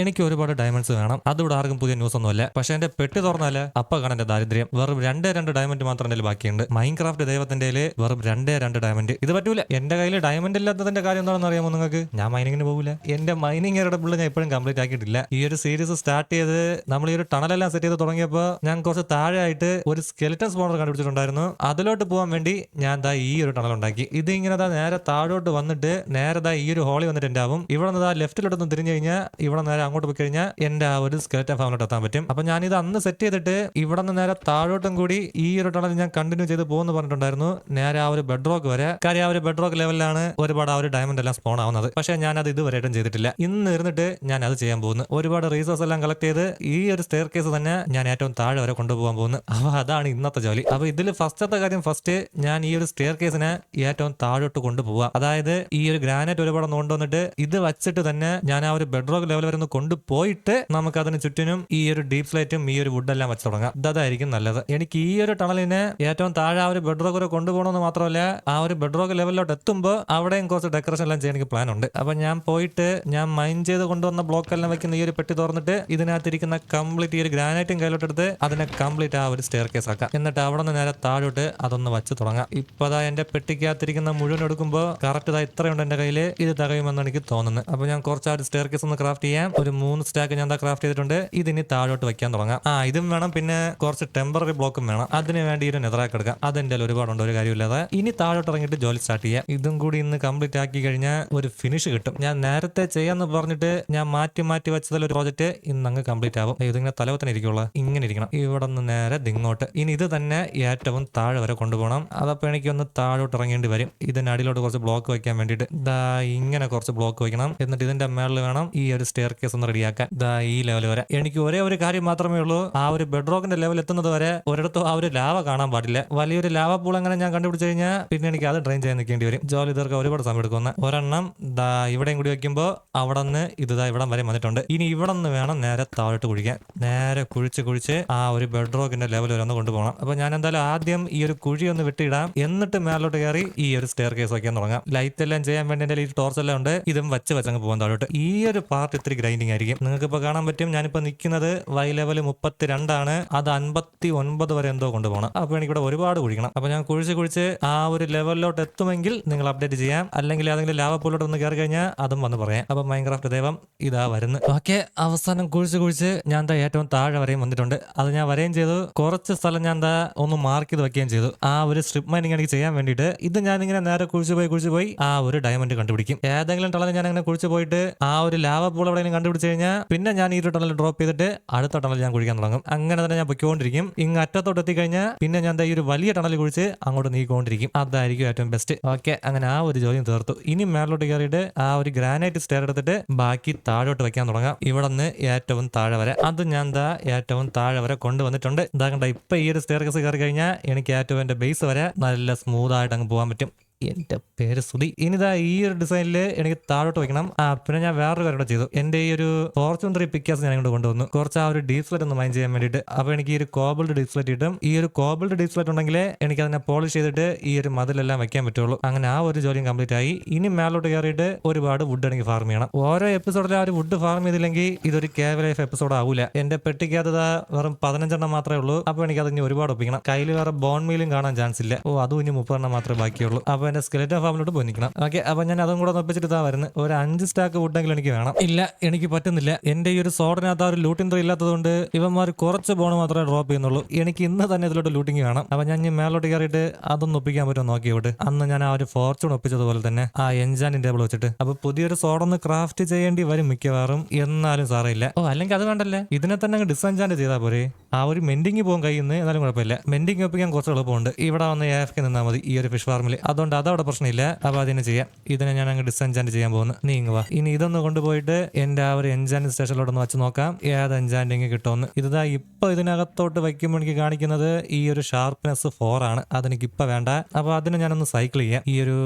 എനിക്ക് ഒരുപാട് ഡയമണ്ട്സ് വേണം. അതിവിടെ ആർക്കും പുതിയ ന്യൂസ് ഒന്നുമല്ല. പക്ഷെ എന്റെ പെട്ടി തുറന്നാൽ അപ്പ കാണാൻ ദാരിദ്ര്യം. വെറും രണ്ടേ രണ്ട് ഡയമണ്ട് മാത്രം എന്റെ ബാക്കിയുണ്ട്. മൈൻക്രാഫ്റ്റ് ദൈവത്തിന്റെ വെറും രണ്ടേ രണ്ട് ഡയമണ്ട് ഇത് പറ്റൂല. എന്റെ കയ്യിൽ ഡയമണ്ട് ഇല്ലാത്തതിന്റെ കാര്യം എന്താണെന്ന് അറിയാമോ നിങ്ങൾക്ക്? ഞാൻ മൈനിങ്ങിന് പോകില്ല എന്റെ മൈനിങ് ഇരടപ്പിള്ള ഞാൻ ഇപ്പോഴും കംപ്ലീറ്റ് ആക്കിയിട്ടില്ല. ഈ ഒരു സീരീസ് സ്റ്റാർട്ട് ചെയ്ത് നമ്മൾ ഈ ഒരു ടണലെല്ലാം സെറ്റ് ചെയ്ത് തുടങ്ങിയപ്പോൾ ഞാൻ കുറച്ച് താഴെയായിട്ട് ഒരു സ്കെലിറ്റൻ സ്പോണർ കണ്ടുപിടിച്ചിട്ടുണ്ടായിരുന്നു. അതിലോട്ട് പോകാൻ വേണ്ടി ഞാൻ ദാ ഈ ഒരു ടണൽ ഉണ്ടാക്കി. ഇത് ഇങ്ങനെ ദാ നേരെ താഴോട്ട് വന്നിട്ട് നേരെ ദാ ഈ ഒരു ഹോളി വന്നിട്ട് ആവും ഇവിടെ നിന്ന് ദാ ലെഫ്റ്റിലോട്ടൊന്ന് തിരിഞ്ഞു കഴിഞ്ഞാൽ ഇവിടെ നേരെ അങ്ങോട്ട് പോയി കഴിഞ്ഞാൽ എന്റെ ആ ഒരു സ്കെലിറ്റൻ ഫാമിലോട്ട് എത്താൻ പറ്റും. അപ്പൊ ഞാൻ ഇത് അന്ന് സെറ്റ് ചെയ്തിട്ട് ഇവിടെ നിന്ന് നേരെ താഴോട്ടും കൂടി ഈ ഒരു ടണൽ ഞാൻ കണ്ടിന്യൂ ചെയ്ത് പോകുന്നു പറഞ്ഞിട്ടുണ്ടായിരുന്നു. നേരെ ആ ഒരു ബെഡ് റോക്ക് വരെ. കാര്യം ആ ഒരു ബെഡ് റോക്ക് ലെവലിലാണ് ഒരുപാട് ആ ഒരു ഡയമണ്ട് എല്ലാം സ്പോൺ ആവുന്നത്. പക്ഷേ ഞാൻ അത് ഇതുവരെയായിട്ടും ചെയ്തിട്ടില്ല. ഇന്ന് ഇരുന്നിട്ട് ഞാൻ അത് ചെയ്യാൻ പോകുന്നു. ഒരുപാട് റീസോഴ്സ് എല്ലാം കളക്ട് ചെയ്ത് ഈ ഒരു സ്റ്റെയർ കേസ് തന്നെ ഞാൻ ഏറ്റവും താഴെ വരെ കൊണ്ടുപോകാൻ പോകുന്നു. അപ്പൊ അതാണ് ഇന്നത്തെ ജോലി. അപ്പൊ ഇതിൽ ഫസ്റ്റത്തെ കാര്യം ഫസ്റ്റ് ഞാൻ ഈ ഒരു സ്റ്റെയർ കേസിനെ ഏറ്റവും താഴോട്ട് കൊണ്ടുപോവുക അതായത് ഈ ഒരു ഗ്രാനൈറ്റ് ഒരുപാട് കൊണ്ടുവന്നിട്ട് ഇത് വച്ചിട്ട് തന്നെ ഞാൻ ആ ഒരു ബെഡ് റോക്ക് ലെവൽ വരെ ഒന്ന് കൊണ്ടുപോയിട്ട് നമുക്ക് അതിന് ചുറ്റിനും ഈ ഒരു ഡീപ് സ്ലൈറ്റും ഈ ഒരു വുഡെല്ലാം വെച്ച് തുടങ്ങാം. അതായിരിക്കും നല്ലത്. എനിക്ക് ഈ ഒരു ടണലിന് ഏറ്റവും താഴെ ആ ഒരു ബെഡ്റോക്ക് വരെ കൊണ്ടുപോകണമെന്ന് മാത്രമല്ല ആ ഒരു ബെഡ്റോക്ക് ലെവലിലോട്ട് എത്തുമ്പോൾ അവിടെയും കുറച്ച് ഡെക്കറേഷൻ എല്ലാം ചെയ്യാൻ എനിക്ക് പ്ലാൻ ഉണ്ട്. അപ്പൊ ഞാൻ പോയിട്ട് ഞാൻ മൈൻ ചെയ്ത് കൊണ്ടുവന്ന ബ്ലോക്ക് എല്ലാം വെക്കുന്ന ഈ ഒരു പെട്ടി തുറന്നിട്ട് ഇതിനകത്തിരിക്കുന്ന കംപ്ലീറ്റ് ഈ ഒരു ഗ്രാനൈറ്റും കയ്യിലോട്ടെടുത്ത് അതിനെ കംപ്ലീറ്റ് ആ ഒരു സ്റ്റെയർ കേസ് ആക്കാം. എന്നിട്ട് അവിടെ നിന്ന് നേരെ താഴോട്ട് അതൊന്ന് വെച്ച് തുടങ്ങാം. ഇപ്പൊ അതാ എന്റെ പെട്ടിക്കകത്തിരിക്കുന്ന മുഴുവൻ എടുക്കുമ്പോൾ കറക്റ്റ് ഇതാ ഇത്രയുണ്ട് എന്റെ കയ്യിൽ ഇത് തകയുമെന്ന് എനിക്ക് തോന്നുന്നത് അപ്പൊ ഞാൻ കുറച്ച് ആ ഒരു സ്റ്റെയർ കേസ് ഒന്ന് ക്രാഫ്റ്റ് ചെയ്യാം. ഒരു മൂന്ന് സ്റ്റാക്ക് ഞാൻ ക്രാഫ്റ്റ് ചെയ്തിട്ടുണ്ട്. ഇതിനി താഴോട്ട് വെക്കാൻ തുടങ്ങാം. ആ ഇതും വേണം. പിന്നെ കുറച്ച് ടെമ്പററി ബ്ലോക്കും വേണം. അതിന് വേണ്ടി ഒരു നെതറാക്കി എടുക്കാം. അതെന്റെ ഒരുപാടുണ്ട്. ഒരു കാര്യമില്ലാതെ ഇനി താഴോട്ട് ഇറങ്ങിയിട്ട് ജോലി സ്റ്റാർട്ട് ചെയ്യാം. ഇതും കൂടി ഇന്ന് കംപ്ലീറ്റ് ആക്കി കഴിഞ്ഞാൽ ഒരു ഫിനിഷ് കിട്ടും. ഞാൻ നേരത്തെ ചെയ്യാന്ന് പറഞ്ഞിട്ട് ഞാൻ മാറ്റി മാറ്റി വെച്ചതിൽ ഒരു പ്രോജക്റ്റ് ഇന്ന് അങ്ങ് കംപ്ലീറ്റ് ആവും ഇതിങ്ങനെ തലവത്തിന് ഇരിക്കുള്ള ഇങ്ങനെ ഇരിക്കണം. ഇവിടെ നിന്ന് നേരെ ദിങ്ങോട്ട് ഇനി ഇത് തന്നെ ഏറ്റവും താഴെ വരെ കൊണ്ടുപോകണം. അതപ്പോൾ എനിക്കൊന്ന് താഴോട്ട് ഇറങ്ങേണ്ടി വരും. ഇതിന് അടിയിലോട്ട് കുറച്ച് ബ്ലോക്ക് വെക്കാൻ വേണ്ടിയിട്ട്. ഇതാ ഇങ്ങനെ കുറച്ച് ബ്ലോക്ക് വെക്കണം എന്നിട്ട് ഇതിന്റെ മേളിൽ വേണം ഈ ഒരു സ്റ്റെയർ കേസ് ഒന്ന് റെഡിയാക്കാൻ. ദാ ഈ ലെവൽ വരെ. എനിക്ക് ഒരേ ഒരു കാര്യം മാത്രമേ ഉള്ളൂ. ആ ഒരു ബെഡ്റോക്കിന്റെ ലെവൽ എത്തുന്നത് വരെ ഒരിടത്തും ആ ഒരു ലാവ കാണാൻ പാടില്ല. വലിയൊരു ലാവ പൂൾ അങ്ങനെ ഞാൻ കണ്ടുപിടിച്ച് കഴിഞ്ഞാൽ പിന്നെ എനിക്ക് അത് ഡ്രെയിൻ ചെയ്യാൻ നിൽക്കേണ്ടി വരും. ജോലി തീർക്കാൻ ഒരുപാട് സമയം എടുക്കുന്ന ഒരെണ്ണം ദാ ഇവിടെയും കൂടി വെക്കുമ്പോൾ അവിടെ നിന്ന് ഇത് ഇവിടം വരെ വന്നിട്ടുണ്ട്. ഇനി ഇവിടെ നിന്ന് വേണം നേരെ താഴോട്ട് കുഴിക്കാൻ. നേരെ കുഴിച്ച് കുഴിച്ച് ആ ഒരു ബെഡ്റോക്കിന്റെ ലെവൽ വരെ ഒന്ന് കൊണ്ടുപോകണം. അപ്പൊ ഞാൻ എന്തായാലും ആദ്യം ഈ ഒരു കുഴി ഒന്ന് വിട്ടിടാം. എന്നിട്ട് മേലോട്ട് കയറി ഈ ഒരു സ്റ്റെയർ കേസ് വയ്ക്കാൻ തുടങ്ങാം. ലൈറ്റ് എല്ലാം ചെയ്യാൻ വേണ്ടി എന്റെ ഈ ടോർച്ച് എല്ലാം ഉണ്ട്. ഇതും വെച്ച് വെച്ചങ്ങ് പോകാൻ താഴോട്ട്. ഈ ഒരു പാർട്ട് ഇത്തിരി ഗ്രൈൻഡിങ് ആയിരിക്കും. നിങ്ങൾക്ക് ഇപ്പോൾ കാണാൻ പറ്റും ഞാനിപ്പോൾ നിൽക്കുന്നത് വൈ ലെവൽ മുപ്പത്തിരണ്ടാണ്. അത് അൻപത്തി ഒൻപത് വരെ എന്തോ കൊണ്ടുപോകണം. അപ്പോൾ എനിക്കിവിടെ ഒരുപാട് കുഴിക്കണം. അപ്പോൾ ഞാൻ കുഴിച്ച് കുഴിച്ച് ആ ഒരു ലെവലിലോട്ട് എത്തുമെങ്കിൽ നിങ്ങൾ അപ്ഡേറ്റ് ചെയ്യാം. അല്ലെങ്കിൽ ഏതെങ്കിലും ലാവ പൂലോട്ട് ഒന്ന് കയറി കഴിഞ്ഞാൽ അതും വന്ന് പറയാം. അപ്പോൾ മൈൻക്രാഫ്റ്റ് ദൈവം ഇതാ വരുന്നു. ഓക്കെ അവസാനം കുഴിച്ച് കുഴിച്ച് ഞാൻ എന്താ ഏറ്റവും താഴെ വരെയും വന്നിട്ടുണ്ട്. അത് ഞാൻ വരെയും ചെയ്തു. കുറച്ച് സ്ഥലം ഞാൻ എന്താ ഒന്ന് മാർക്ക് ചെയ്ത് വെക്കുകയും ചെയ്തു. ആ ഒരു സ്ട്രിപ്പ് മൈനിങ് എനിക്ക് ചെയ്യാൻ വേണ്ടിയിട്ട് ഇത് ഞാൻ ഇങ്ങനെ നേരെ കുഴിച്ച് പോയി കുഴിച്ച് പോയി ആ ഒരു ഡയമണ്ട് കണ്ടുപിടിക്കും. ഏതെങ്കിലും ടണൽ ഞാൻ അങ്ങനെ കുഴിച്ച് പോയിട്ട് ആ ഒരു ലാവ പൂൾ എവിടെയെങ്കിലും കണ്ടുപിടിച്ച് കഴിഞ്ഞാൽ പിന്നെ ഞാൻ ഈ ഒരു ടണൽ ഡ്രോപ്പ് ചെയ്തിട്ട് അടുത്ത ടണൽ ഞാൻ കുഴിക്കാൻ തുടങ്ങും. അങ്ങനെ തന്നെ ഞാൻ പൊയ്ക്കൊണ്ടിരിക്കും. ഇങ്ങ് അറ്റത്തോട്ട് എത്തിക്കഴിഞ്ഞാൽ പിന്നെ ഞാൻ എന്താ ഈ ഒരു വലിയ ടണൽ കുഴിച്ച് അങ്ങോട്ട് നീക്കൊണ്ടിരിക്കും അതായിരിക്കും ഏറ്റവും ബെസ്റ്റ് ഓക്കെ അങ്ങനെ ആ ഒരു ജോലിയും തീർത്തു. ഇനി മേലോട്ട് കയറിയിട്ട് ആ ഒരു ഗ്രാനൈറ്റ് സ്റ്റെയർ എടുത്തിട്ട് ബാക്കി താഴോട്ട് വെക്കാൻ തുടങ്ങാം. ഇവിടെ നിന്ന് ഏറ്റവും താഴെ വരെ. അത് ഞാൻ ദാ ഏറ്റവും താഴെ വരെ കൊണ്ടുവന്നിട്ടുണ്ട്. ഇതാ കണ്ട ഇപ്പൊ ഈ ഒരു സ്റ്റെയർ കേസ് കയറി കഴിഞ്ഞാൽ എനിക്ക് ഏറ്റവും എന്റെ ബേസ് വരെ നല്ല സ്മൂത്ത് ആയിട്ട് അങ്ങ് പോകാൻ പറ്റും. എന്റെ പേര് സുധി ഇനിതാ ഈ ഒരു ഡിസൈനിൽ എനിക്ക് താഴോട്ട് വെക്കണം. ആ പിന്നെ ഞാൻ വേറൊരു കാര്യം ചെയ്തു. എന്റെ ഈ ഒരു ഫോർച്യൂൺ ത്രീ പിക്കാസ് ഞാൻ ഇങ്ങോട്ട് കൊണ്ടുവന്നു. കുറച്ച് ആ ഒരു ഡീസ്ലെറ്റ് ഒന്ന് മൈൻഡ് ചെയ്യാൻ വേണ്ടിയിട്ട്. അപ്പൊ എനിക്ക് ഈ ഒരു കോബിൾഡ് ഡീസ്ലെറ്റ് സ്ലെറ്റ് കിട്ടും ഈ ഒരു കോബിൾഡ് ഡീസ്ലെറ്റ് ഉണ്ടെങ്കിൽ എനിക്ക് അതിനെ പോളിഷ് ചെയ്തിട്ട് ഈ ഒരു മതിലെല്ലാം വെക്കാൻ പറ്റുള്ളൂ. അങ്ങനെ ആ ഒരു ജോലിയും കംപ്ലീറ്റ് ആയി. ഇനി മേലോട്ട് കയറിയിട്ട് ഒരുപാട് വുഡ് എനിക്ക് ഫാർം ചെയ്യണം. ഓരോ എപ്പിസോഡിൽ ആ ഒരു വുഡ് ഫാർം ചെയ്തില്ലെങ്കിൽ ഇതൊരു കേവ് ലൈഫ് എപ്പിസോഡ് ആവില്ല എന്റെ പെട്ടിക്കകത്ത് ദാ വെറും പതിനഞ്ചെണ്ണം മാത്രമേ ഉള്ളൂ. അപ്പൊ എനിക്ക് അത് ഇനി ഒരുപാട് ഒപ്പിക്കണം. കയ്യിൽ വേറെ ബോൺ മീലും കാണാൻ ചാൻസ് ഇല്ല. ഓ അതും ഇനി മുപ്പതെണ്ണം മാത്രമേ ബാക്കിയുള്ളൂ. അപ്പൊ എന്റെ സ്കെലറ്റ ഫാമിലോട്ട് പോയി നിൽക്കണം ഓക്കെ അപ്പൊ ഞാൻ അതും കൂടെ ഒപ്പിച്ചിട്ട് ഇതാ വരുന്നത് ഒരു അഞ്ച് സ്റ്റാക്ക് വുഡെങ്കിലും എനിക്ക് വേണം. ഇല്ല എനിക്ക് പറ്റുന്നില്ല. എന്റെ ഈ ഒരു സോഡിനകത്ത് ആ ഒരു ലൂട്ടിംഗ് ത്രീ ഇല്ലാത്തതുകൊണ്ട് ഇവന്മാർ കുറച്ച് ബോൺ മാത്രമേ ഡ്രോപ്പ് ചെയ്യുന്നുള്ളൂ. എനിക്ക് ഇന്ന് തന്നെ ഇതിലോട്ട് ലൂട്ടിങ് വേണം. അപ്പൊ ഞാൻ മേലോട്ട് കയറിയിട്ട് അതൊന്ന് ഒപ്പിക്കാൻ പറ്റുമോ നോക്കിയോട്ട്. അന്ന് ഞാൻ ആ ഒരു ഫോർച്യൂൺ ഒപ്പിച്ചതുപോലെ തന്നെ ആ എൻജാനിൻ ടേബിൾ വെച്ചിട്ട്. അപ്പൊ പുതിയൊരു സോഡൊന്ന് ക്രാഫ്റ്റ് ചെയ്യേണ്ടി വരും മിക്കവാറും. എന്നാലും സാറില്ല ഓ അല്ലെങ്കിൽ അത് വേണ്ടല്ലേ? ഇതിനെ തന്നെ അങ്ങ് ഡിസഞ്ചാൻഡ് ചെയ്താൽ പോരെ. ആ ഒരു മെൻഡിങ് പോകും കഴിയുന്നത് എന്നാലും കുഴപ്പമില്ല. മെൻഡിങ് ഒപ്പിക്കാൻ കുറച്ച് എളുപ്പമുണ്ട്. ഇവിടെ വന്ന് എഫ് കെ നിന്നാൽ മതി ഈ ഒരു ഫിഷ് ഫാർമിൽ അതുകൊണ്ട് അതവിടെ പ്രശ്നമില്ല. അപ്പൊ അതിനെ ചെയ്യാം. ഇതിനെ ഞാൻ അങ്ങ് ഡിസഞ്ചാൻഡ് ചെയ്യാൻ പോകുന്നു. നീ ഇനി ഇതൊന്ന് കൊണ്ടുപോയിട്ട് എന്റെ ആ ഒരു എൻജാൻഡ് സ്റ്റേഷനിലോട്ടൊന്ന് വെച്ച് നോക്കാം. ഏത് എൻജാൻഡിങ് കിട്ടുമെന്ന്. ഇതാ ഇപ്പൊ ഇതിനകത്തോട്ട് വയ്ക്കുമ്പോൾ എനിക്ക് കാണിക്കുന്നത് ഈ ഒരു ഷാർപ്നെസ് ഫോർ ആണ്. അതെനിക്ക് ഇപ്പൊ വേണ്ട. അപ്പൊ അതിനെ ഞാനൊന്ന് സൈക്കിൾ ചെയ്യാം. ഈ ഒരു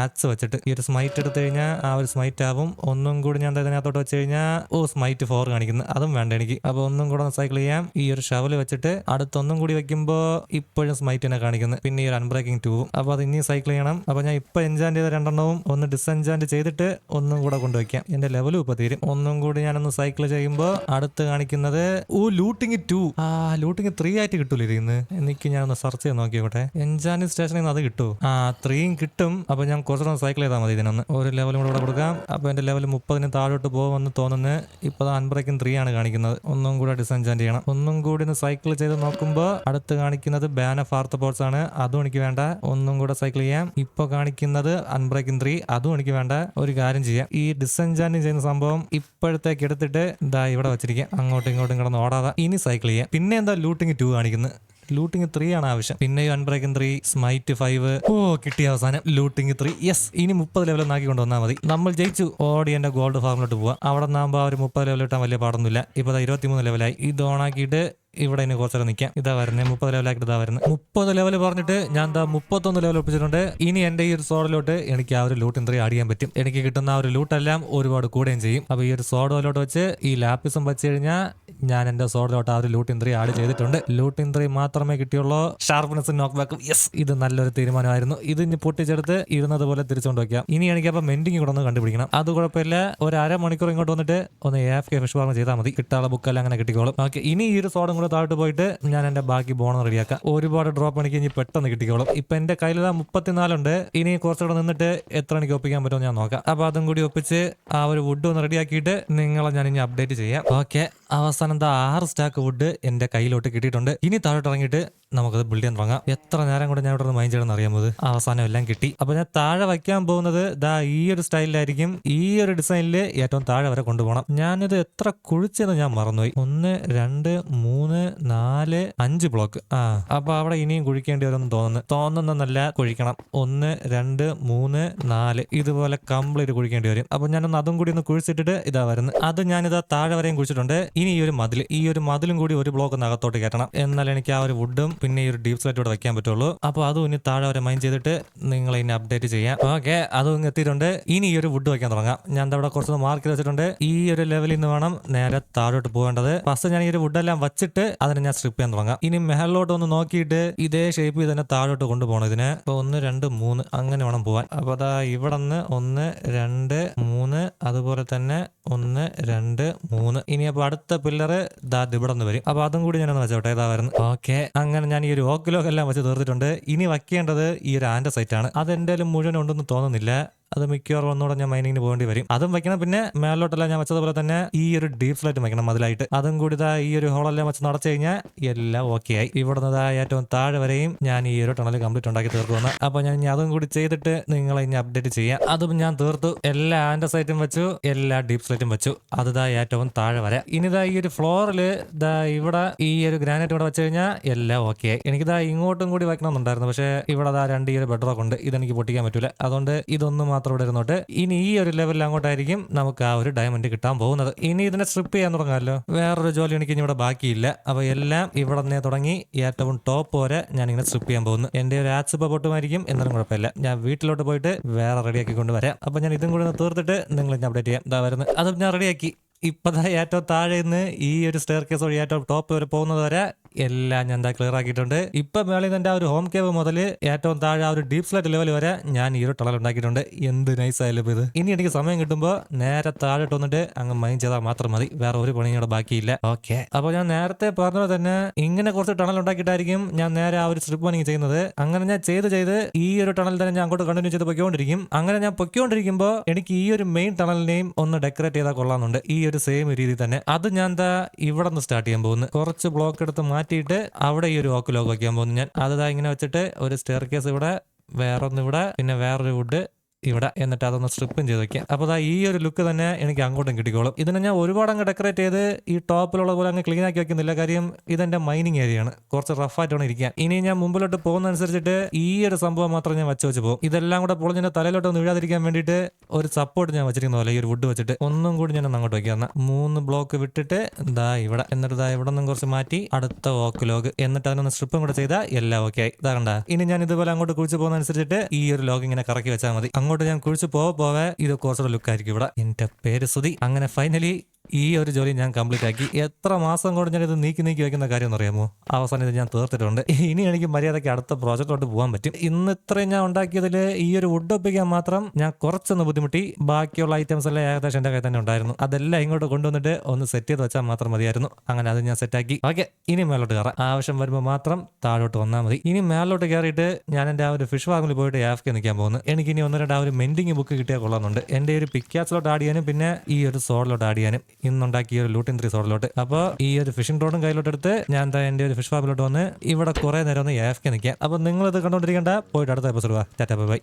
ആക്സ് വെച്ചിട്ട്. ഈ ഒരു സ്മൈറ്റ് എടുത്തു കഴിഞ്ഞാൽ ആ ഒരു സ്മൈറ്റ് ആവും. ഒന്നും കൂടി ഞാൻ ഇതിനകത്തോട്ട് വെച്ച് കഴിഞ്ഞാൽ ഓ സ്മൈറ്റ് ഫോർ കാണിക്കുന്നു. അതും വേണ്ട എനിക്ക്. അപ്പൊ ഒന്നും കൂടെ ഒന്ന് സൈക്കിൾ ചെയ്യാം. ഈ ഒരു ഷവൽ വെച്ചിട്ട് അടുത്തൊന്നും കൂടി വെക്കുമ്പോൾ ഇപ്പോഴും സ്മൈറ്റ് സ്മൈറ്റിനെ കാണിക്കുന്നു. പിന്നെ ഈ ഒരു അൺബ്രേക്കിംഗ് ടൂവും. അപ്പൊ അത് ഇനി സൈക്കിൾ ചെയ്യണം. വേണം അപ്പൊ ഞാൻ ഇപ്പൊ എൻജാൻ ചെയ്ത രണ്ടെണ്ണവും ഒന്ന് ഡിസെൻജാൻഡ് ചെയ്തിട്ട് ഒന്നും കൂടെ കൊണ്ടുവയ്ക്കാം. എന്റെ ലെവലും ഇപ്പൊ തീരും. ഒന്നും കൂടി ഞാനൊന്ന് സൈക്കിൾ ചെയ്യുമ്പോൾ അടുത്ത് കാണിക്കുന്നത് ഓ ലൂട്ടിങ് ടു ആ ലൂട്ടിങ് ത്രീ ആയിട്ട് കിട്ടൂല ഇതിന്ന് എനിക്ക് ഞാനൊന്ന് സെർച്ച് ചെയ്ത് നോക്കിയോട്ടെ. എൻജാൻ സ്റ്റേഷനിൽ നിന്ന് അത് കിട്ടുമോ ആ ത്രീയും കിട്ടും. അപ്പൊ ഞാൻ കുറച്ചുകൂടെ സൈക്കിൾ ചെയ്താൽ മതി ഇതിനൊന്ന്. ഒരു ലെവലും കൂടെ ഇവിടെ കൊടുക്കാം. അപ്പൊ എന്റെ ലെവൽ മുപ്പതിന് താഴോട്ട് പോകുമെന്ന് തോന്നുന്നു. ഇപ്പൊ അൺബ്രേക്കിംഗ് ത്രീ ആണ് കാണിക്കുന്നത്. ഒന്നും കൂടെ ഡിസെൻജാൻഡ് ചെയ്യണം. ഒന്നും കൂടി ഒന്ന് സൈക്കിൾ ചെയ്ത് നോക്കുമ്പോൾ അടുത്ത് കാണിക്കുന്നത് ബാൻ ഓഫ് ആർത്ത് ആർത്തപോർട്സ് ആണ്. അതും എനിക്ക് വേണ്ട. ഒന്നും കൂടെ സൈക്കിൾ ചെയ്യാം. ഇപ്പൊ കാണിക്കുന്നത് അൺബ്രേക്കിംഗ് ത്രീ അതും എനിക്ക് വേണ്ട ഒരു കാര്യം ചെയ്യാം. ഈ ഡിസെൻജാൻഡിങ് ചെയ്യുന്ന സംഭവം ഇപ്പോഴത്തേക്ക് എടുത്തിട്ട് ഇതാ ഇവിടെ വെച്ചിരിക്കാം. അങ്ങോട്ടും ഇങ്ങോട്ടും കിടന്ന് ഓടാതെ. ഇനി സൈക്കിൾ ചെയ്യാം. പിന്നെ എന്താ ലൂട്ടിങ് ടു കാണിക്കുന്നത്? ലൂട്ടിങ് ത്രീ ആണ് ആവശ്യം. പിന്നെ അൺബ്രേക്കിംഗ് ത്രീ സ്മൈറ്റ് ഫൈവ് ഓ കിട്ടിയ അവസാനം ലൂട്ടിങ് ത്രീ യെസ് ഇനി മുപ്പത് ലെവലിൽ ഒന്നാക്കി കൊണ്ടുവന്നാൽ മതി. നമ്മൾ ജയിച്ചു. ഓടി എന്റെ ഗോൾഡ് ഫാമിലോട്ട് പോവാം. അവിടെ നിന്നാകുമ്പോൾ ഒരു മുപ്പത് ലെവൽ ഇട്ടാൻ വലിയ പാടൊന്നുമില്ല. ഇപ്പൊ ഇരുപത്തിമൂന്ന് ലെവലായി ഇത് ഓണാക്കിയിട്ട് ഇവിടെ ഇനി കുറച്ചേരം നിൽക്കാം ഇതാ വരുന്നത് മുപ്പത് ലെവലാക്കിട്ട് ഇതാ വരുന്നത് മുപ്പത് ലെവൽ പറഞ്ഞിട്ട് ഞാൻ എന്താ മുപ്പത്തൊന്ന് ലെവൽ ഒപ്പിച്ചിട്ടുണ്ട്. ഇനി എന്റെ ഈ ഒരു സോഡിലോട്ട് എനിക്ക് ആ ഒരു ലൂട്ട് ത്രീ ആഡ് ചെയ്യാൻ പറ്റും. എനിക്ക് കിട്ടുന്ന ആ ഒരു ലൂട്ടെല്ലാം ഒരുപാട് കൂടുകയും ചെയ്യും. അപ്പൊ ഈ ഒരു സോഡിലോട്ട് വെച്ച് ഈ ലാപ്പിസും വെച്ച് കഴിഞ്ഞാൽ ഞാൻ എന്റെ സോർഡ് ആ ഒരു ലൂട്ടിൻ ത്രീ ആഡ് ചെയ്തിട്ടുണ്ട്. ലൂട്ട് ത്രീ മാത്രമേ കിട്ടിയുള്ളൂ. ഷാർപ്നെസ് നോക്ക് ബാക്കും യെസ് ഇത് നല്ലൊരു തീരുമാനമായിരുന്നു. ഇത് ഇനി പൊട്ടിച്ചെടുത്ത് ഇരുന്നത് പോലെ തിരിച്ചുകൊണ്ട് വയ്ക്കാം. ഇനി എനിക്ക് അപ്പൊ മെൻഡിങ് കൂടെ ഒന്ന് കണ്ടുപിടിക്കണം. അത് കുഴപ്പമില്ല. ഒരു അരമണിക്കൂർ ഇങ്ങോട്ട് വന്നിട്ട് ഒന്ന് എഫ് കെ ഫിഷ് ഫാർമ് ചെയ്താൽ മതി. കിട്ടാനുള്ള ബുക്കെല്ലാം അങ്ങനെ കിട്ടിക്കോളും. ഓക്കെ ഇനി ഈ ഒരു സോഡും കൂടെ താഴോട്ട് പോയിട്ട് ഞാൻ എന്റെ ബാക്കി ബോണം റെഡിയാക്കാം ഒരുപാട് ഡ്രോപ്പ് എനിക്ക് ഇനി പെട്ടെന്ന് കിട്ടിക്കോളും. ഇപ്പൊ എന്റെ കയ്യിൽ മുപ്പത്തിനാലുണ്ട് ഇനി കുറച്ചുകൂടെ നിന്നിട്ട് എത്ര എനിക്ക് ഒപ്പിക്കാൻ പറ്റുമോ ഞാൻ നോക്കാം. അപ്പൊ അതും കൂടി ഒപ്പിച്ച് ആ ഒരു വുഡ് ഒന്ന് റെഡിയാക്കിയിട്ട് നിങ്ങളെ ഞാൻ ഇനി അപ്ഡേറ്റ് ചെയ്യാം. ഓക്കെ അവസാനം എന്താ ആറ് സ്റ്റാക്ക് വുഡ് എന്റെ കയ്യിലോട്ട് കിട്ടിയിട്ടുണ്ട്. ഇനി താഴോട്ട് ഇറങ്ങിയിട്ട് നമുക്കത് ബിൽഡ് ചെയ്യാൻ തുടങ്ങാം. എത്ര നേരം കൊണ്ട് ഞാൻ ഇവിടെ മൈൻഡ് ചെയ്യണമെന്ന് അറിയാമത് അവസാനം എല്ലാം കിട്ടി. അപ്പൊ ഞാൻ താഴെ വയ്ക്കാൻ പോകുന്നത് ദാ ഈ ഒരു സ്റ്റൈലിലായിരിക്കും ഈ ഒരു ഡിസൈനിൽ ഏറ്റവും താഴെ വരെ കൊണ്ടുപോകണം. ഞാനിത് എത്ര കുഴിച്ചെന്ന് ഞാൻ മറന്നുപോയി. ഒന്ന് രണ്ട് മൂന്ന് നാല് അഞ്ച് ബ്ലോക്ക് ആ അപ്പൊ അവിടെ ഇനിയും കുഴിക്കേണ്ടി വരുമെന്ന് തോന്നുന്നു. തോന്നുന്നല്ല കുഴിക്കണം. ഒന്ന് രണ്ട് മൂന്ന് നാല്. ഇതുപോലെ കംപ്ലീറ്റ് കുഴിക്കേണ്ടി വരും. അപ്പൊ ഞാനൊന്ന് അതും കൂടി ഒന്ന് കുഴിച്ചിട്ടിട്ട് ഇതാ വരുന്നത്. അത് ഞാനിതാ താഴെ വരെയും കുഴിച്ചിട്ടുണ്ട്. ഇനി ഈ ഒരു മതിൽ ഈ ഒരു മതിലും കൂടി ഒരു ബ്ലോക്ക് അകത്തോട്ട് കയറ്റണം. എന്നാൽ എനിക്ക് ആ ഒരു വുഡും പിന്നെ ഈ ഒരു ഡീപ് സ്ലൈറ്റ് ഇവിടെ വെക്കാൻ പറ്റുള്ളൂ. അപ്പോൾ അതും ഇനി താഴെ വരെ മൈൻഡ് ചെയ്തിട്ട് നിങ്ങൾ ഇനി അപ്ഡേറ്റ് ചെയ്യാം. ഓക്കെ അതും ഇങ്ങ് എത്തിയിട്ടുണ്ട്. ഇനി ഈ ഒരു വുഡ് വെക്കാൻ തുടങ്ങാം. ഞാൻ അവിടെ കുറച്ചൊന്ന് കുറച്ച് മാർക്ക് വെച്ചിട്ടുണ്ട്. ഈ ഒരു ലെവലിൽ നിന്ന് വേണം നേരെ താഴോട്ട് പോകേണ്ടത്. ഫസ്റ്റ് ഞാൻ ഈ ഒരു വുഡെല്ലാം വെച്ചിട്ട് അതിനെ ഞാൻ സ്ട്രിപ്പ് ചെയ്യാൻ തുടങ്ങാം. ഇനി മെഹലിലോട്ട് ഒന്ന് നോക്കിയിട്ട് ഇതേ ഷേപ്പ് തന്നെ താഴോട്ട് കൊണ്ടുപോകണം ഇതിന്. അപ്പൊ ഒന്ന് രണ്ട് മൂന്ന് അങ്ങനെ വേണം പോവാൻ. അപ്പൊ അതാ ഇവിടെ നിന്ന് ഒന്ന് രണ്ട് മൂന്ന് അതുപോലെ തന്നെ ഒന്ന് രണ്ട് മൂന്ന്. ഇനി അപ്പൊ അടുത്ത പില്ലറ് ദാ ഇവിടെ നിന്ന് വരും. അപ്പൊ അതും കൂടി ഞാനൊന്ന് വെച്ചോട്ടെ ഇതാ വരുന്നത് ഓക്കെ. അങ്ങനെ ഞാൻ ഈ ഒരു ഓക്കിലോക്കെല്ലാം വെച്ച് തീർത്തിട്ടുണ്ട്. ഇനി വയ്ക്കേണ്ടത് ഈ ഒരു ആൻഡ് സൈറ്റ് ആണ്. അത് എന്റെ മുഴുവൻ ഉണ്ടെന്ന് തോന്നുന്നില്ല. അത് മിക്കവാറും ഒന്നുകൂടെ ഞാൻ മൈനിങ്ങിന് പോകേണ്ടി വരും. അതും വെക്കണം പിന്നെ മേലോട്ടല്ല ഞാൻ വെച്ചതുപോലെ തന്നെ ഈ ഒരു ഡീപ് ഫ്ലൈറ്റ് വെക്കണം അതിലായിട്ട്. അതും കൂടി ഈ ഒരു ഹോളെല്ലാം വെച്ച് നടച്ചു കഴിഞ്ഞാൽ എല്ലാം ഓക്കെ ആയി. ഇവിടെ നിന്ന് ഏറ്റവും താഴെ വരെയും ഞാൻ ഈ ഒരു ടണൽ കംപ്ലീറ്റ് ഉണ്ടാക്കി തീർക്കുമെന്ന് അപ്പൊ ഞാൻ ഇനി അതും കൂടി ചെയ്തിട്ട് നിങ്ങളെ ഇനി അപ്ഡേറ്റ് ചെയ്യാം. അതും ഞാൻ തീർത്തു. എല്ലാ ആൻഡസൈറ്റും വെച്ചു. എല്ലാ ഡീപ് ഫ്ലൈറ്റും വെച്ചു. അത് ദാ ഏറ്റവും താഴെ വരെ. ഇനി ദാ ഈ ഒരു ഫ്ലോറിൽ ഇതാ ഇവിടെ ഈ ഒരു ഗ്രാനൈറ്റ് ഇവിടെ വെച്ച് കഴിഞ്ഞാൽ എല്ലാം ഓക്കെ ആയി. എനിക്കിതാ ഇങ്ങോട്ടും കൂടി വെക്കണമെന്നുണ്ടായിരുന്നു പക്ഷേ ഇവിടെ ദാ രണ്ട് ഈ ഒരു ബെഡ്റോക്ക് ഉണ്ട്. ഇതെനിക്ക് പൊട്ടിക്കാൻ പറ്റൂല. അതുകൊണ്ട് ഇതൊന്നും മാത്രം ഇവിടെ ഇരുന്നോട്ട്. ഇനി ഈ ഒരു ലെവലിൽ അങ്ങോട്ടായിരിക്കും നമുക്ക് ആ ഒരു ഡയമണ്ട് കിട്ടാൻ പോകുന്നത്. ഇനി ഇതിനെ സ്ട്രിപ്പ് ചെയ്യാൻ തുടങ്ങാമല്ലോ. വേറൊരു ജോലി എനിക്ക് ഇനി ഇവിടെ ബാക്കിയില്ല. അപ്പൊ എല്ലാം ഇവിടെ നിന്നേ തുടങ്ങി ഏറ്റവും ടോപ്പ് വരെ ഞാൻ ഇങ്ങനെ സ്ട്രിപ്പ് ചെയ്യാൻ പോകുന്നു. എന്റെ ഒരു ആക്സ് ഇപ്പൊ പൊട്ടുമായിരിക്കും. എന്നാലും കുഴപ്പമില്ല. ഞാൻ വീട്ടിലോട്ട് പോയിട്ട് വേറെ റെഡിയാക്കി കൊണ്ടുവരാം അപ്പൊ ഞാൻ ഇതും കൂടി ഒന്ന് തീർത്തിട്ട് നിങ്ങൾ ഞാൻ അപ്ഡേറ്റ് ചെയ്യാം. ഇതാ വരുന്നത് അതും ഞാൻ റെഡിയാക്കി ഇപ്പതാ ഏറ്റവും താഴെ നിന്ന് ഈ ഒരു സ്റ്റെയർ കേസ് വഴി ഏറ്റവും ടോപ്പ് വരെ പോകുന്നത് വരെ എല്ലാം ഞാൻ എന്താ ക്ലിയർ ആക്കിയിട്ടുണ്ട്. ഇപ്പം മേളിൽ നിന്ന് ആ ഒരു ഹോം കേവ് മുതൽ ഏറ്റവും താഴെ ആ ഒരു ഡീപ് സ്ലൈറ്റ് ലെവൽ വരെ ഞാൻ ഈ ഒരു ടണൽ ഉണ്ടാക്കിയിട്ടുണ്ട്. എന്ത് നൈസ് ആയാലും ഇത്. ഇനി എനിക്ക് സമയം കിട്ടുമ്പോൾ നേരെ താഴോട്ട് വന്നിട്ട് അങ്ങ് മൈൻ ചെയ്താൽ മാത്രം മതി. വേറെ ഒരു പണി ഇവിടെ ബാക്കിയില്ല. ഓക്കെ അപ്പോൾ ഞാൻ നേരത്തെ പറഞ്ഞ തന്നെ ഇങ്ങനെ കുറച്ച് ടണൽ ഉണ്ടാക്കിയിട്ടായിരിക്കും ഞാൻ നേരെ ആ ഒരു സ്ട്രിപ്പ് പണിങ് ചെയ്യുന്നത്. അങ്ങനെ ഞാൻ ചെയ്ത് ചെയ്ത് ഈ ഒരു ടണൽ തന്നെ ഞാൻ അങ്ങോട്ട് കണ്ടിന്യൂ ചെയ്ത് പൊയ്ക്കൊണ്ടിരിക്കും. അങ്ങനെ ഞാൻ പൊയ്ക്കൊണ്ടിരിക്കുമ്പോൾ എനിക്ക് ഈ ഒരു മെയിൻ ടണലിനെയും ഒന്ന് ഡെക്കറേറ്റ് ചെയ്താൽ കൊള്ളാമെന്നുണ്ട്. ഈ ഒരു സെയിം രീതിയിൽ തന്നെ. അത് ഞാൻ എന്താ ഇവിടെ നിന്ന് സ്റ്റാർട്ട് ചെയ്യാൻ പോകുന്നത് കുറച്ച് ബ്ലോക്ക് എടുത്ത് മാറ്റിയിട്ട് അവിടെ ഈ ഒരു ഓക്ക് ലോക്ക് വയ്ക്കാൻ പോകുന്നു. ഞാൻ അതാ ഇങ്ങനെ വെച്ചിട്ട് ഒരു സ്റ്റെയർ കേസ് ഇവിടെ വേറൊന്നിവിടെ പിന്നെ വേറൊരു വുഡ് ഇവിടെ എന്നിട്ട് അതൊന്ന് സ്ട്രിപ്പും ചെയ്ത് വെക്കാം അപ്പോൾ ദാ ഈ ഒരു ലുക്ക് തന്നെ എനിക്ക് അങ്ങോട്ടും കിട്ടിക്കോളും. ഇതിനെ ഞാൻ ഒരുപാട് അങ്ങ് ഡെക്കറേറ്റ് ചെയ്ത് ഈ ടോപ്പിലുള്ള പോലെ അങ്ങ് ക്ലീൻ ആക്കി വെക്കുന്നില്ല. കാര്യം ഇതെന്റെ മൈനിങ് ഏരിയയാണ് കുറച്ച് റഫ് വേണം ഇരിക്കാൻ ഇനി ഞാൻ മുമ്പിലോട്ട് പോകുന്നതനുസരിച്ചിട്ട് ഈ ഒരു സംഭവം മാത്രം ഞാൻ വെച്ച് വെച്ച് പോകും. ഇതെല്ലാം കൂടെ പൊളിഞ്ഞിന്റെ തലയിലോട്ട് ഒന്ന് വീഴാതിരിക്കാൻ വേണ്ടിയിട്ട് ഒരു സപ്പോർട്ട് ഞാൻ വെച്ചിരിക്കുന്ന പോലെ ഈ ഒരു വുഡ് വെച്ചിട്ട് ഒന്നും കൂടി ഞാൻ അങ്ങോട്ട് വെക്കാം. മൂന്ന് ബ്ലോക്ക് വിട്ടിട്ട് ദാ ഇവിടെ എന്നിട്ട് ദാ ഇവിടെ നിന്നും കുറച്ച് മാറ്റി അടുത്ത വോക്ക് ലോഗ് എന്നിട്ട് അതിനൊന്ന് സ്ട്രിപ്പും കൂടെ ചെയ്താൽ എല്ലാം ഓക്കെ ആയി. ഇതാ ഇനി ഞാൻ ഇതുപോലെ അങ്ങോട്ട് കുഴിച്ച് പോകുന്നതനുസരിച്ചിട്ട് ഈ ഒരു ലോഗ് ഇങ്ങനെ കറക്കി വെച്ചാൽ മതി. അങ്ങോട്ട് ഞാൻ കുഴിച്ച് പോവാ പോവേ. ഇത് കുറച്ചുകൂടെ ലുക്ക് ആയിരിക്കും ഇവിടെ. എന്റെ പേര് സുതി അങ്ങനെ ഫൈനലി ഈ ഒരു ജോലി ഞാൻ കംപ്ലീറ്റ് ആക്കി. എത്ര മാസം കൊണ്ട് ഞാൻ ഇത് നീക്കി നീക്കി വെക്കുന്ന കാര്യം എന്ന് അറിയാമോ? അവസാനം ഇത് ഞാൻ തീർത്തിട്ടുണ്ട്. ഇനി എനിക്ക് മര്യാദയ്ക്ക് അടുത്ത പ്രോജക്റ്റിലോട്ട് പോകാൻ പറ്റും. ഇന്ന് ഇത്രയും ഞാൻ ഉണ്ടാക്കിയതിൽ ഈ ഒരു വുഡ് ഒപ്പിക്കാൻ മാത്രം ഞാൻ കുറച്ചൊന്ന് ബുദ്ധിമുട്ടി. ബാക്കിയുള്ള ഐറ്റംസ് എല്ലാം ഏകദേശം എന്റെ കയ്യിൽ തന്നെ ഉണ്ടായിരുന്നു. അതെല്ലാം ഇങ്ങോട്ട് കൊണ്ടുവന്നിട്ട് ഒന്ന് സെറ്റ് ചെയ്ത് വെച്ചാൽ മാത്രം മതിയായിരുന്നു. അങ്ങനെ അത് ഞാൻ സെറ്റാക്കി ഓക്കെ ഇനി മേലോട്ട് കയറാം. ആവശ്യം വരുമ്പോൾ മാത്രം താഴോട്ട് വന്നാൽ മതി. ഇനി മേലോട്ട് കയറിയിട്ട് ഞാൻ എന്റെ ആ ഒരു ഫിഷ് ഫാമിൽ പോയിട്ട് ആഫ്കെ നിൽക്കാൻ പോകുന്നു. എനിക്ക് ഇനി ഒന്ന് രണ്ട് ഒരു മെൻഡിങ് ബുക്ക് കിട്ടിയാൽ കൊള്ളാമെന്നുണ്ട്. എന്റെ ഒരു പിക്കാസിലോട്ട് ആഡ് ചെയ്യാനും പിന്നെ ഈ ഒരു സോഡിലോട്ട് ആഡ് ചെയ്യാനും. ഇന്നുണ്ടാക്കിയ ഒരു ലൂട്ടിൻ ത്രീ സോഡിലോട്ട് അപ്പോൾ ഈ ഒരു ഫിഷിംഗ് റോഡും കയ്യിലോട്ട് എടുത്ത് ഞാൻ എന്താ എന്റെ ഒരു ഫിഷ് ഫാമിലോട്ട് വന്ന് ഇവിടെ കുറേ നേരം ഒന്ന് ആഫ്ക്ക് നിൽക്കാം. അപ്പോൾ ഇത് കണ്ടുകൊണ്ടിരിക്കേണ്ട പോയിട്ട് അടുത്ത എപ്പിസോഡ് വാ. Tata bye